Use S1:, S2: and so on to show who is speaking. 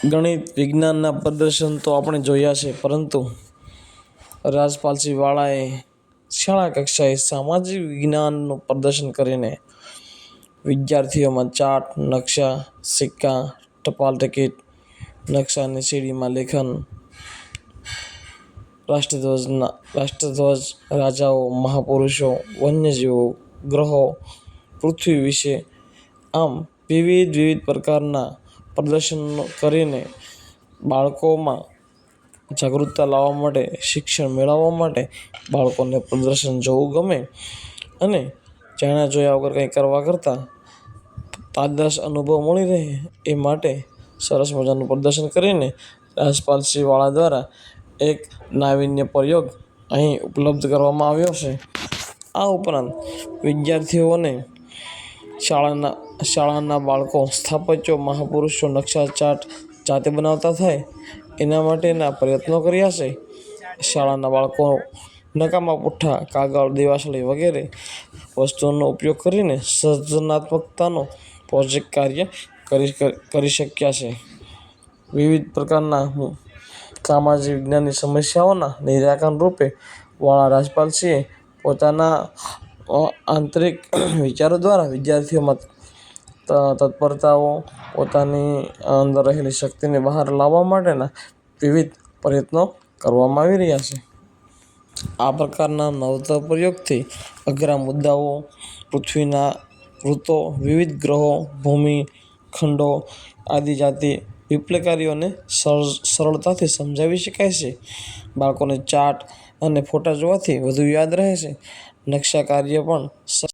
S1: ગણિત, વિજ્ઞાનના પ્રદર્શન તો આપણે જોયા છે, પરંતુ રાજપાલસિંહ વાળાએ શાળા કક્ષાએ સામાજિક વિજ્ઞાનનું પ્રદર્શન કરીને વિદ્યાર્થીઓમાં ચાર્ટ નકશા, સિક્કા, ટપાલ ટિકિટ, નકશાની સીડીમાં લેખન, રાષ્ટ્રધ્વજના, રાષ્ટ્રધ્વજ રાજાઓ, મહાપુરુષો, વન્યજીવો, ગ્રહો, પૃથ્વી વિશે આમ વિવિધ વિવિધ પ્રકારના પ્રદર્શનો કરીને બાળકોમાં જાગૃતતા લાવવા માટે, શિક્ષણ મેળવવા માટે બાળકોને પ્રદર્શન જોવું ગમે અને જાણ્યા જોયા વગર કંઈ કરવા કરતાં તાદાશ અનુભવ મળી રહે એ માટે સરસ મજાનું પ્રદર્શન કરીને રાજપાલસિંહ વાળા દ્વારા એક નાવીન્ય પ્રયોગ અહીં ઉપલબ્ધ કરવામાં આવ્યો છે. આ ઉપરાંત વિદ્યાર્થીઓને શાળાના શાળાના બાળકો સ્થાપત્યો, મહાપુરુષો નકશા ચાર્ટ જાતે બનાવતા થાય? એના માટેના પ્રયત્નો કર્યા છે? શાળાના બાળકો નકામા પુઠ્ઠા, કાગળ, દેવાસળી વગેરે વસ્તુઓનો ઉપયોગ કરીને સર્જનાત્મકતાનો પ્રોજેક્ટ કાર્ય કરી કરી શક્યા છે. વિવિધ પ્રકારના સામાજિક વિજ્ઞાનની સમસ્યાઓના નિરાકરણ રૂપે વાળા રાજપાલસિંહે પોતાના આંતરિક વિચારો દ્વારા વિદ્યાર્થીઓમાં તત્પરતાઓ પોતાની અંદર રહેલી શક્તિને બહાર લાવવા માટેના વિવિધ પ્રયત્નો કરવામાં આવી રહ્યા છે. આ પ્રકારના નવતર પ્રયોગથી અઘરા મુદ્દાઓ, પૃથ્વીના ઋતો, વિવિધ ગ્રહો, ભૂમિ, ખંડો, આદિજાતિ વિપ્લવકારીઓને સરળતાથી સમજાવી શકાય છે. બાળકોને ચાર્ટ અને ફોટા જોવાથી વધુ યાદ રહે છે. નકશા કાર્ય પણ